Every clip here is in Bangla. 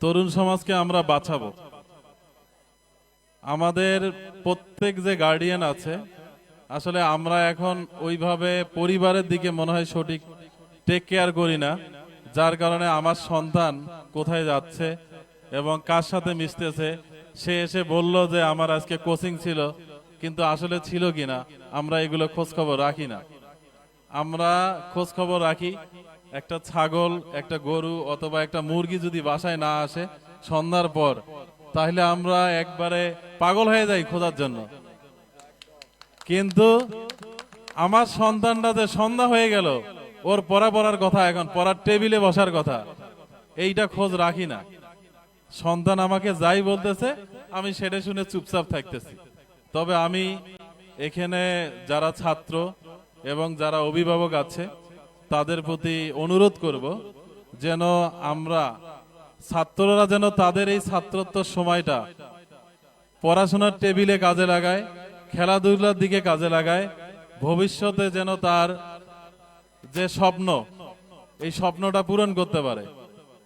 তরুণ সমাজকে আমরা বাঁচাবো। আমাদের প্রত্যেক যে গার্ডিয়ান আছে, আসলে আমরা এখন ওইভাবে পরিবারের দিকে মনে হয় সঠিক টেক কেয়ার করি না, যার কারণে আমার সন্তান কোথায় যাচ্ছে এবং কার সাথে মিশতেছে, সে এসে বলল যে আমার আজকে কোচিং ছিল, কিন্তু আসলে ছিল কিনা, আমরা এগুলো খোঁজ খবর রাখি না। আমরা খোঁজ খবর রাখি একটা ছাগল, একটা গরু অথবা একটা মুরগি যদি বাসায় না আসে সন্ধ্যার পর, তাহলে আমরা একবারে পাগল হয়ে যাই খোঁজার জন্য। কিন্তু আমার সন্তানটা যে সন্ধ্যা হয়ে গেল, ওর পড়া পড়ার কথা এখন, পড়ার টেবিলে বসার কথা, এইটা খোঁজ রাখি না। সন্তান আমাকে যাই বলতেছে, আমি সেটা শুনে চুপচাপ থাকতেছি। তবে আমি এখানে যারা ছাত্র এবং যারা অভিভাবক আছে তাদের প্রতি অনুরোধ করব যেন আমরা ছাত্ররা যেন তাদের এই ছাত্রত্ব সময়টা পড়াশোনার টেবিলে কাজে লাগায়, খেলাধুলার দিকে কাজে লাগায়, ভবিষ্যতে যেন তার যে স্বপ্ন, এই স্বপ্নটা পূরণ করতে পারে।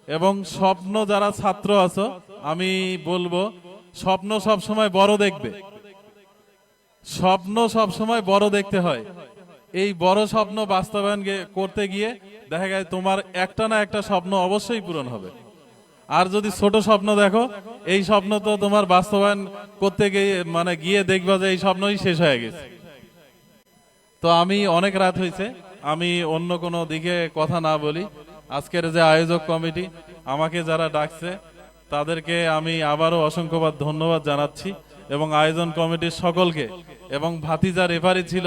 এবং স্বপ্ন যারা ছাত্র আছো, আমি বলব, স্বপ্ন সব সময় বড় দেখবে। স্বপ্ন সব সময় বড় দেখতে হয়। এই বড় স্বপ্ন বাস্তবায়ন করতে গিয়ে দেখা যায় তোমার একটা না একটা স্বপ্ন অবশ্যই পূরণ হবে। আর যদি ছোট স্বপ্ন দেখো, এই স্বপ্ন তো তোমার বাস্তবায়ন করতে গিয়ে মানে গিয়ে দেখবা যে এই স্বপ্নই শেষ হয়ে গেছে। তো আমি অনেক রাত হয়েছে, আমি অন্য কোনো দিকে কথা না বলি। আজকের যে আয়োজক কমিটি, আমাকে যারা ডাকছে, তাদেরকে আমি আবারও অসংখ্যবার ধন্যবাদ জানাচ্ছি। এবং আয়োজন কমিটির সকলকে, এবং ভাতিজা রেফারি ছিল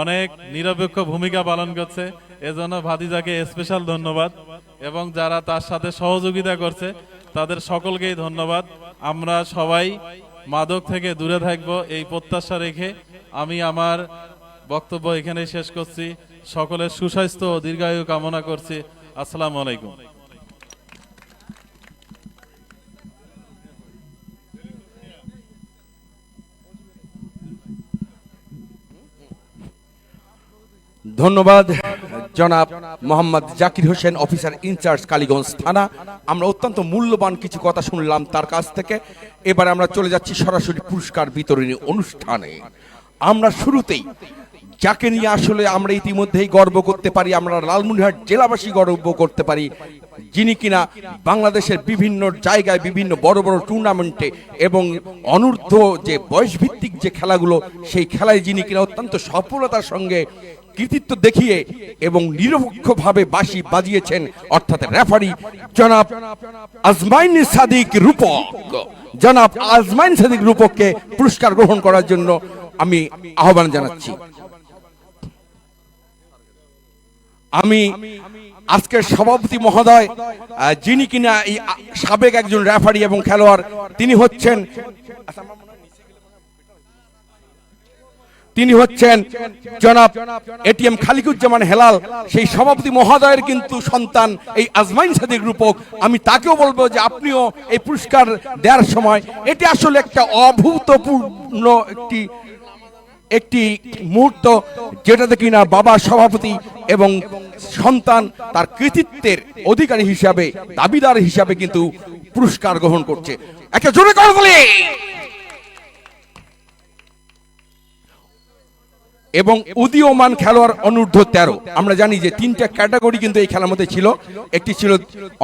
অনেক নিরপেক্ষ ভূমিকা পালন করছে। এজন্য ভাতিজাকে স্পেশাল ধন্যবাদ এবং যারা তার সাথে সহযোগিতা করছে, তাদের সকলকেই ধন্যবাদ। আমরা সবাই মাদক থেকে দূরে থাকব, এই প্রত্যাশা রেখে আমি আমার বক্তব্য এখানেই শেষ করছি। সকলের সুস্বাস্থ্য ও দীর্ঘায়ু কামনা করছি। আসসালামু আলাইকুম। ধন্যবাদ। জনাব Mohammad Zakir Hossain, officer in charge, Kaliganj থানা। আমরা অত্যন্ত মূল্যবান কিছু কথা শুনলাম তার কাছ থেকে। এবার আমরা চলে যাচ্ছি সরাসরি পুরস্কার বিতরণী অনুষ্ঠানে। আমরা শুরুতেই যাকে নিয়ে আসলে আমরা ইতিমধ্যেই গর্ব করতে পারি, আমরা লালমনিরহাট জেলাবাসী গর্ব করতে পারি, যিনি কিনা বাংলাদেশের বিভিন্ন জায়গায় বিভিন্ন বড় বড় টুর্নামেন্টে এবং অনূর্ধ্ব যে বয়সভিত্তিক যে খেলাগুলো, সেই খেলায় যিনি কিনা অত্যন্ত সফলতার সঙ্গে কৃতিত্ব দেখিয়ে এবং নিরপেক্ষভাবে বাঁশি বাজিয়েছেন, অর্থাৎ রেফারি জনাব আজমাইন সাদিক রূপক। জনাব আজমাইন সাদিক রূপককে পুরস্কার গ্রহণ করার জন্য আমি আহ্বান জানাচ্ছি। আমি আজকের সভাপতি মহোদয় যিনি কিনা এই সাবেক একজন রেফারি এবং খেলোয়াড়, তিনি হচ্ছেন তিনি হচ্ছেন জনাব এটিএম খালিকুজ্জামান হেলাল, সেই সভাপতি মহোদয়ের কিন্তু সন্তান, এই আজমাইন সাদিক রূপক। আমি তাকেও বলব যে আপনিও এই পুরস্কার দেওয়ার সময়, এটি আসলে একটা অভূতপূর্ণ একটি একটি মুহূর্ত, যেটাতে কিনা বাবা সভাপতি এবং সন্তান তার কৃতিত্বের অধিকারী হিসাবে, দাবিদার হিসাবে কিন্তু পুরস্কার গ্রহণ করছে। একটা জোরে করে এবং উদীয়মান খেলোয়াড় অনূর্ধ্ব তেরো। আমরা জানি যে তিনটা ক্যাটাগরি কিন্তু এই খেলার মধ্যে ছিল। একটি ছিল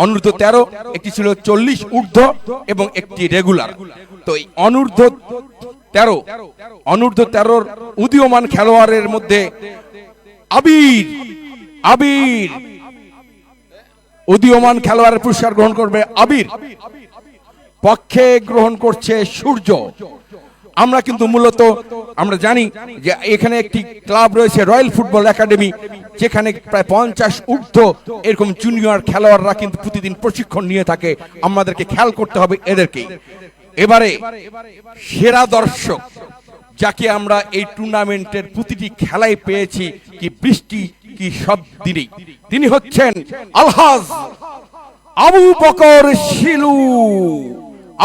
অনূর্ধ্ব তেরো, একটি ছিল চল্লিশ ঊর্ধ্ব এবং একটি রেগুলার। তো এই অনূর্ধ্ব তেরো, অনূর্ধ্ব তেরোর উদীয়মান খেলোয়াড়ের মধ্যে আবির আবির, উদীয়মান খেলোয়াড়ের পুরস্কার গ্রহণ করবে আবির। পক্ষে গ্রহণ করছে সূর্য। আমরা কিন্তু মূলত, আমরা জানি যে এখানে একটি ক্লাব রয়েছে, রয়্যাল ফুটবল একাডেমি, যেখানে প্রায় পঞ্চাশ ঊর্ধ্ব এরকম জুনিয়র খেলোয়াড়রা কিন্তু প্রতিদিন প্রশিক্ষণ নিয়ে থাকে। আমাদেরকে খেয়াল করতে হবে এদেরকে এবারে সেরা দর্শক যাকে আমরা এই টুর্নামেন্টের প্রতিটি খেলায় পেয়েছি, কি বৃষ্টি, কি সব দিনেই, তিনি হচ্ছেন আলহাজ আবু বকর শিলু।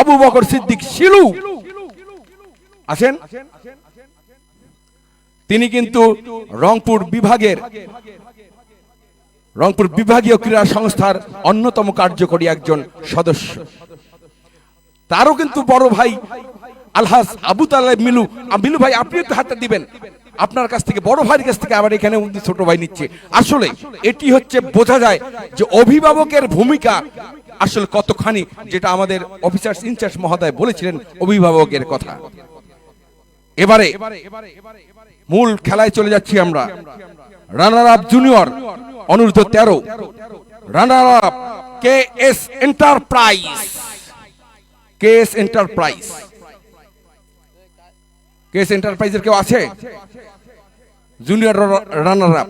আবু বকর সিদ্দিক শিলু। আছেন? তিনি কিন্তু রংপুর বিভাগের রংপুর বিভাগীয় ক্রীড়া সংস্থার অন্যতম কার্যকরী একজন সদস্য। তারও কিন্তু বড় ভাই আলহাজ আবু তালেব মিলু। মিলু ভাই আপনি একটু হাতটা দিবেন। আপনার কাছ থেকে, বড় ভাইয়ের কাছ থেকে আবার এখানে ছোট ভাই নিচ্ছে। আসলে এটি হচ্ছে, বোঝা যায় যে অভিভাবকের ভূমিকা আসলে কতখানি, যেটা আমাদের অফিসার্স ইনচার্জ মহোদয় বলেছিলেন, অভিভাবকের কথা। এবারে মূল খেলায় চলে যাচ্ছি আমরা। রানার আপ জুনিয়র অনূর্ধ্ব তেরো। Runner up K S Enterprise K S Enterprise K S এন্টারপ্রাইজের কেউ আছে? জুনিয়র রানার আপ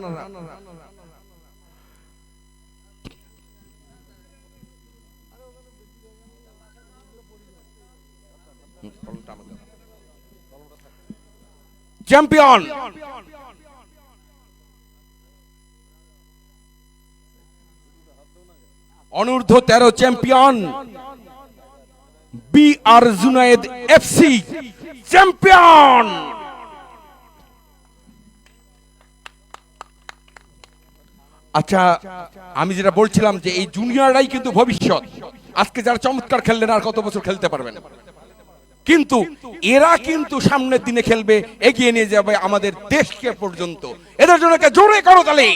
চ্যাম্পিয়ন অনূর্ধ্ব তেরো champion B R Junayed FC champion আচ্ছা আমি যেটা বলছিলাম যে এই জুনিয়ররাই কিন্তু ভবিষ্যৎ। আজকে যারা চমৎকার খেললেন আর কত বছর খেলতে পারবেন? কিন্তু এরা কিন্তু সামনের দিনে খেলবে, এগিয়ে নিয়ে যাবে আমাদের দেশকে পর্যন্ত। এদের জন্য জোরে করো তালে।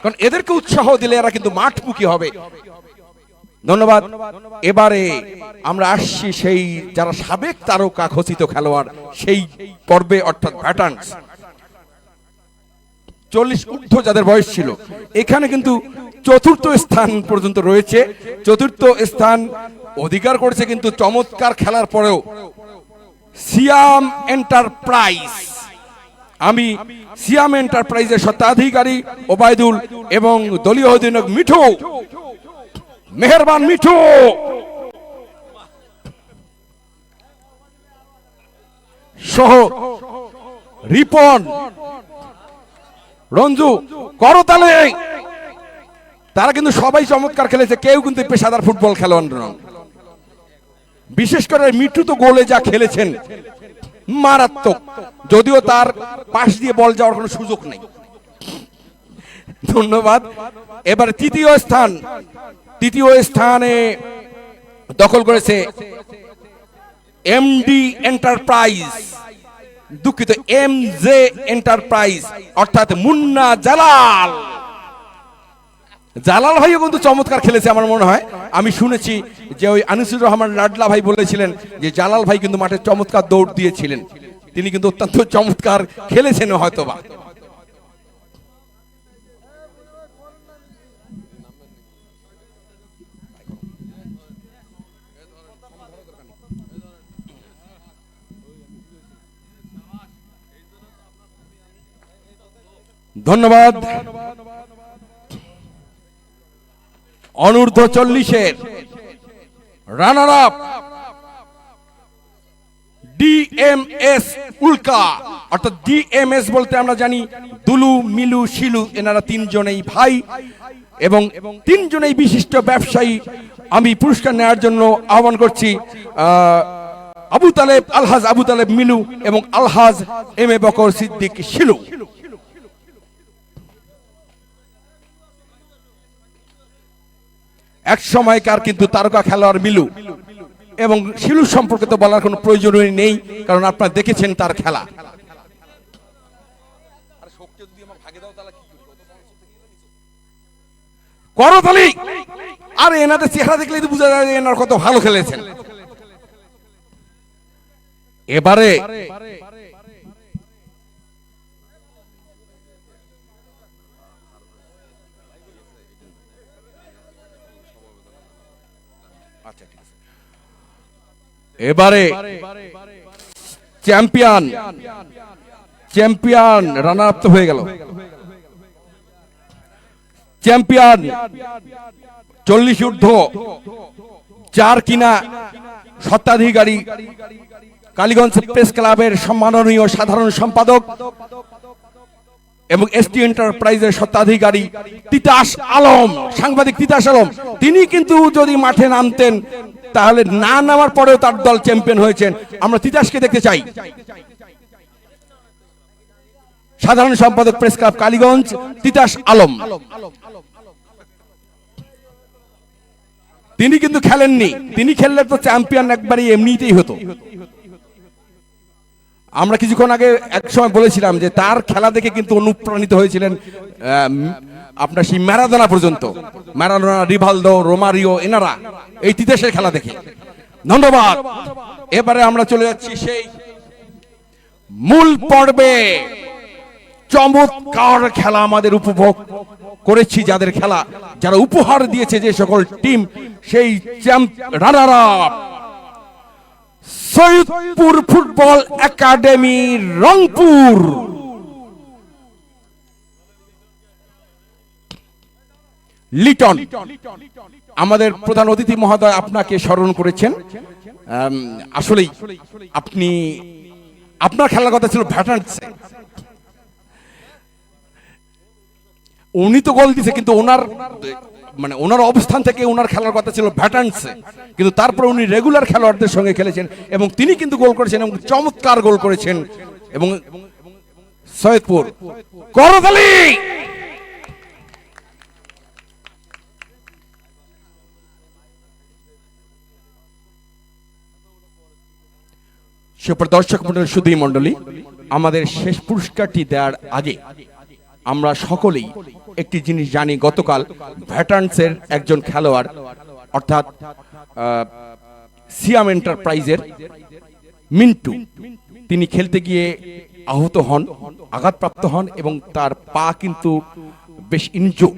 কারণ এদেরকে উৎসাহ দিলে এরা কিন্তু মাঠমুখী হবে। ধন্যবাদ। এবারে আমরা আসছি সেই যারা সাবেক তারকা খচিত খেলোয়াড়, সেই পর্বে, অর্থাৎ ভ্যাটার্নস চল্লিশ ঊর্ধ্ব যাদের বয়স ছিল, এখানে কিন্তু চতুর্থ স্থান পর্যন্ত রয়েছে। চতুর্থ স্থান অধিকার করেছে কিন্তু চমৎকার খেলার পরেও। সিয়াম এন্টারপ্রাইজ। আমি সিয়াম এন্টারপ্রাইজের স্বত্বাধিকারী ওবায়দুল এবং দলীয় অধিনায়ক মিঠু। মেহেরবান মিঠু। সহ রিপন। রঞ্জু, করতালে। তারা কিন্তু সবাই চমৎকার খেলেছে, কেউ কিন্তু পেশাদার ফুটবল খেলোয়াড় নন। বিশেষ করে মিটু তো গোলে যা খেলেছেন। মারাত্মক। যদিও তার পাশ দিয়ে বল যাওয়ার কোনো সুযোগ নেই। ধন্যবাদ। এবার তৃতীয় স্থান। তৃতীয় স্থানে দখল করেছে এমডি এন্টারপ্রাইজ। দুঃখিত এম জে এন্টারপ্রাইজ, অর্থাৎ মুন্না জালাল। জালাল ভাইও কিন্তু চমৎকার খেলেছে আমার মনে হয়। আমি শুনেছি যে ওই আনিসুর রহমান লাডলা ভাই বলেছিলেন যে জালাল ভাই কিন্তু মাঠে চমৎকার দৌড় দিয়েছিলেন। তিনি কিন্তু অত্যন্ত চমৎকার খেলেছেন হয়তোবা। ধন্যবাদ। অনূর্ধ্ব চল্লিশের রানার আপ ডিএমএস উল্কা, অর্থাৎ ডিএমএস বলতে আমরা জানি দুলু, মিলু, শিলু, এনারা তিনজনেই ভাই এবং তিনজনেই বিশিষ্ট ব্যবসায়ী। আমি পুরস্কার নেওয়ার জন্য আহ্বান করছি আবু তালেব, আলহাজ আবু তালেব মিলু এবং আলহাজ এম এ বকর সিদ্দিক শিলু। এক সময়কার কিন্তু তারকা খেলোয়াড় মিলু। এবং শিলু সম্পর্কে তো বলার কোনো প্রয়োজনই নেই, কারণ আপনারা দেখেছেন তার খেলা। করতালি আর এনাদের চেহারা দেখলেই তো বোঝা যায় এনার কত ভালো খেলেছেন। এবারে আচ্ছা ঠিক আছে এবারে চ্যাম্পিয়ন চ্যাম্পিয়ন রানার আপ হয়ে গেল। চ্যাম্পিয়ন, চল্লিশ ঊর্ধ্ব চার কিনা স্বত্বাধিকারী কালীগঞ্জ প্রেস ক্লাবের সম্মাননীয় সাধারণ সম্পাদক এবং এসটি এন্টারপ্রাইজের স্বত্বাধিকারী তিতাস আলম, সাংবাদিক তিতাস আলম। তিনি কিন্তু যদি মাঠে নামতেন তাহলে না নামার পরেও তার দল চ্যাম্পিয়ন হয়েছেন। আমরা তিতাসকে দেখতে চাই। সাধারণ সম্পাদক প্রেস ক্লাব কালীগঞ্জ, তিতাস আলম। তিনি কিন্তু খেলেননি। তিনি খেললে তো চ্যাম্পিয়ন একবারই এমনিতেই হতো। আমরা কিছুক্ষণ আগে এক সময় বলেছিলাম যে তার খেলা দেখে কিন্তু অনুপ্রাণিত হয়েছিলেন আপনার সেই ম্যারাদোনা পর্যন্ত। ম্যারাদোনা রিভালদো, রোমারিও, এনারা এই তিদেশের খেলা দেখে। ধন্যবাদ। এবারে আমরা চলে যাচ্ছি সেই মূল পর্বে। চমৎকার খেলা আমাদের উপভোগ করেছি যাদের খেলা, যারা উপহার দিয়েছে যে সকল টিম, সেই runner Saidpur football academy, Rangpur. Liton. আমাদের প্রধান অতিথি মহোদয় আপনাকে স্মরণ করেছেন। আসলেই আপনি আপনার খেলার কথা ছিল ভ্যাটান্সে উনি তো গোল দিছে কিন্তু ওনার মানে ওনার অবস্থান থেকে ওনার খেলার কথা ছিল ভ্যাটান্সে কিন্তু তারপরে উনি রেগুলার খেলোয়াড়দের সঙ্গে খেলেছেন এবং তিনি কিন্তু গোল করেছেন এবং চমৎকার গোল করেছেন এবং সৈয়দপুর। করতালি! সুপ্রদর্শক মন্ডলী সুধী মন্ডলী আমাদের শেষ পুরস্কারটি দেওয়ার আগে আমরা সকলেই একটি জিনিস জানি, গতকাল ভ্যাটার্নসের একজন খেলোয়াড়, অর্থাৎ সিয়াম এন্টারপ্রাইজের মিন্টু, তিনি খেলতে গিয়ে আহত হন, আঘাতপ্রাপ্ত হন এবং তার পা কিন্তু বেশ ইনজো।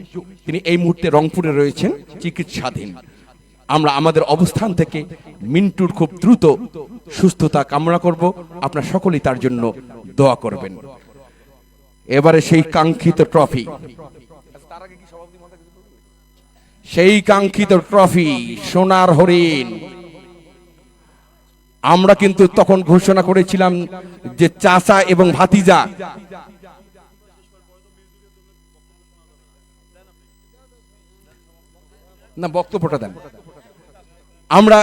তিনি এই মুহূর্তে রংপুরে রয়েছেন চিকিৎসাধীন। আমরা আমাদের অবস্থান থেকে মিন্টুর খুব দ্রুত সুস্থতা কামনা করব। আপনার সকলেই তার জন্য দোয়া করবেন। এবারে সেই কাঙ্ক্ষিত ট্রফি সেই কাঙ্ক্ষিত ট্রফি সোনার হরিণ। আমরা কিন্তু তখন ঘোষণা করেছিলাম যে চাচা এবং ভাতিজা না, বক্তব্যটা দেন। আমরা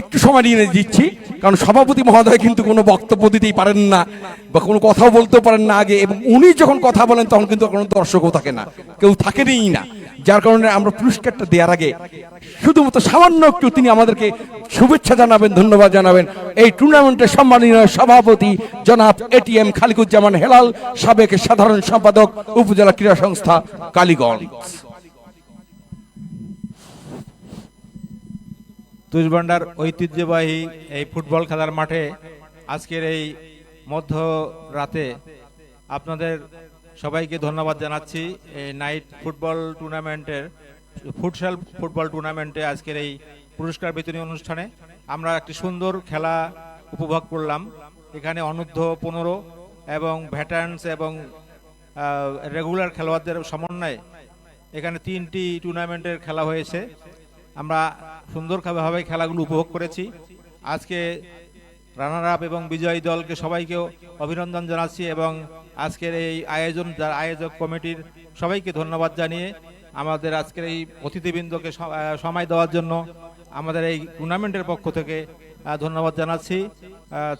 একটু সময় নিয়ে দিচ্ছি, কারণ সভাপতি মহোদয় কিন্তু কোনো বক্তব্য দিতেই পারেন না বা কোনো কথাও বলতেও পারেন না আগে, এবং উনি যখন কথা বলেন তখন কিন্তু কোনো দর্শকও থাকে না, কেউ থাকেনই না। যার কারণে আমরা পুরস্কারটা দেওয়ার আগে শুধুমাত্র সামান্য একটু তিনি আমাদেরকে শুভেচ্ছা জানাবেন, ধন্যবাদ জানাবেন। এই টুর্নামেন্টের সম্মানীয় সভাপতি জনাব এটিএম খালিকুজ্জামান হেলাল, সাবেক সাধারণ সম্পাদক, উপজেলা ক্রীড়া সংস্থা কালীগঞ্জ। তুষভান্ডার ঐতিহ্যবাহী এই ফুটবল খেলার মাঠে আজকের এই মধ্য রাতে আপনাদের সবাইকে ধন্যবাদ জানাচ্ছি। এই নাইট ফুটবল টুর্নামেন্টের, ফুটসাল ফুটবল টুর্নামেন্টে আজকের এই পুরস্কার বিতরণী অনুষ্ঠানে আমরা একটি সুন্দর খেলা উপভোগ করলাম। এখানে অনূর্ধ্ব পনেরো এবং ভ্যাটার্নস এবং রেগুলার খেলোয়াড়দের সমন্বয়ে এখানে তিনটি টুর্নামেন্টের খেলা হয়েছে। আমরা সুন্দরভাবে খেলাগুলো উপভোগ করেছি। আজকে রানার আপ এবং বিজয়ী দলকে সবাইকে অভিনন্দন জানাচ্ছি এবং আজকের এই আয়োজন, যার আয়োজক কমিটির সবাইকে ধন্যবাদ জানিয়ে আমাদের আজকের এই অতিথিবৃন্দকে সময় দেওয়ার জন্য আমাদের এই টুর্নামেন্টের পক্ষ থেকে ধন্যবাদ জানাচ্ছি।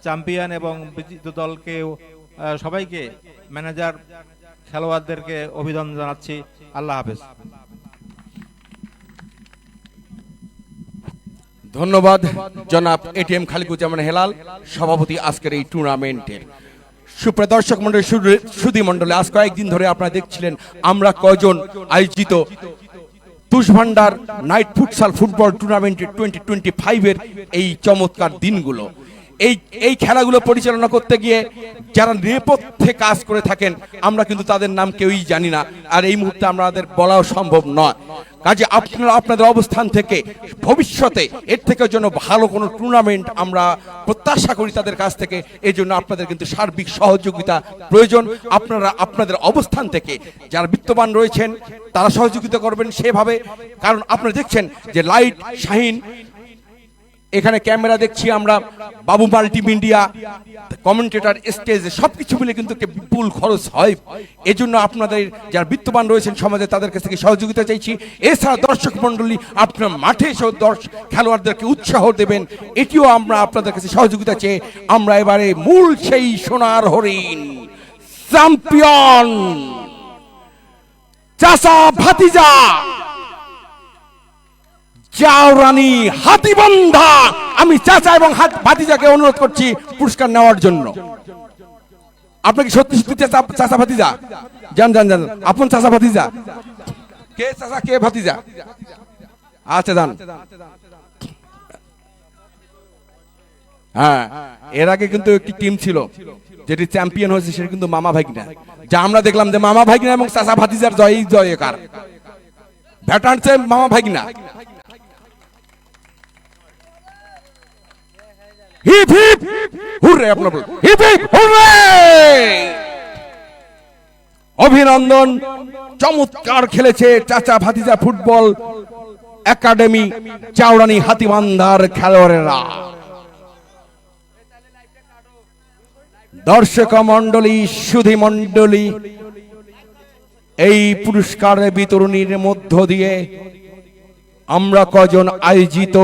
চ্যাম্পিয়ন এবং বিজিত দলকেও সবাইকে ম্যানেজার খেলোয়াড়দেরকে অভিনন্দন জানাচ্ছি। আল্লাহ হাফেজ। ধন্যবাদ। জনাব এটিএম খালিকুজ্জামান হেলাল, সভাপতি আজকের এই টুর্নামেন্টের। সুপ্রদর্শক মন্ডলী সুধি মন্ডলে আজ কয়েকদিন ধরে আপনারা দেখছিলেন, আমরা কজন আয়োজিত তুষভান্ডার নাইট ফুটসাল ফুটবল টুর্নামেন্টের টোয়েন্টি টোয়েন্টি ফাইভের এই চমৎকার দিনগুলো। এই এই খেলাগুলো পরিচালনা করতে গিয়ে যারা নেপথ্যে কাজ করে থাকেন, আমরা কিন্তু তাদের নাম কেউই জানি না। আর এই মুহূর্তে আমাদের বলাও সম্ভব নয়। কাজে আপনারা আপনাদের অবস্থান থেকে, ভবিষ্যতে এর থেকে যেন ভালো কোনো টুর্নামেন্ট আমরা প্রত্যাশা করি তাদের কাছ থেকে এই জন্য আপনাদের কিন্তু সার্বিক সহযোগিতা প্রয়োজন। আপনারা আপনাদের অবস্থান থেকে যারা বিত্তবান রয়েছেন, তারা সহযোগিতা করবেন সেভাবে। কারণ আপনারা দেখছেন যে লাইট, শাহিন এখানে ক্যামেরা দেখছি আমরা বাবু মাল্টি মিডিয়া কমেন্টেটর, স্টেজে, সবকিছু মিলে কিন্তু বিপুল খরচ হয়। এজন্য আপনাদের যারা বিত্তবান রয়েছেন সমাজে, তাদের কাছ থেকে সহযোগিতা চাইছি। এছাড়া দর্শক মন্ডলী আপনার মাঠে এসেও দর্শক খেলোয়াড়দেরকে উৎসাহ দেবেন। এটিও আমরা আপনাদের কাছে সহযোগিতা চেয়ে আমরা এবারে মূল সেই সোনার হরিণ, চ্যাম্পিয়ন চাষা ভাতিজা। চাওরানি হাতিবন্ধা আমি চাচা এবং ভাতিজাকে অনুরোধ করছি পুরস্কার নেওয়ার জন্য। আপনি কি সত্যি সত্যি চাচা ভাতিজা? জান জান জান আপন চাচা ভাতিজা। কে চাচা, কে ভাতিজা? আচ্ছা জান হ্যাঁ এর আগে কিন্তু একটি টিম ছিল, যেটি চ্যাম্পিয়ন হয়েছে, সেটা কিন্তু মামা ভাগনা। যা আমরা দেখলাম যে মামা ভাগনা এবং চাচা ভাতিজার জয় জয় কার ভ্যাটার্নসে মামা ভাগনা। Hip hip. হুররে আপনার। Hip hip, hooray. অভিনন্দন। চমৎকার খেলেছে চাচা ভাতিজা ফুটবল একাডেমি চাওড়ানি হাতিবান্ধার খেলোয়াড়েরা। দর্শক মন্ডলী সুধী মন্ডলী এই পুরস্কার বিতরণীর মধ্য দিয়ে আমরা কজন আয়োজিত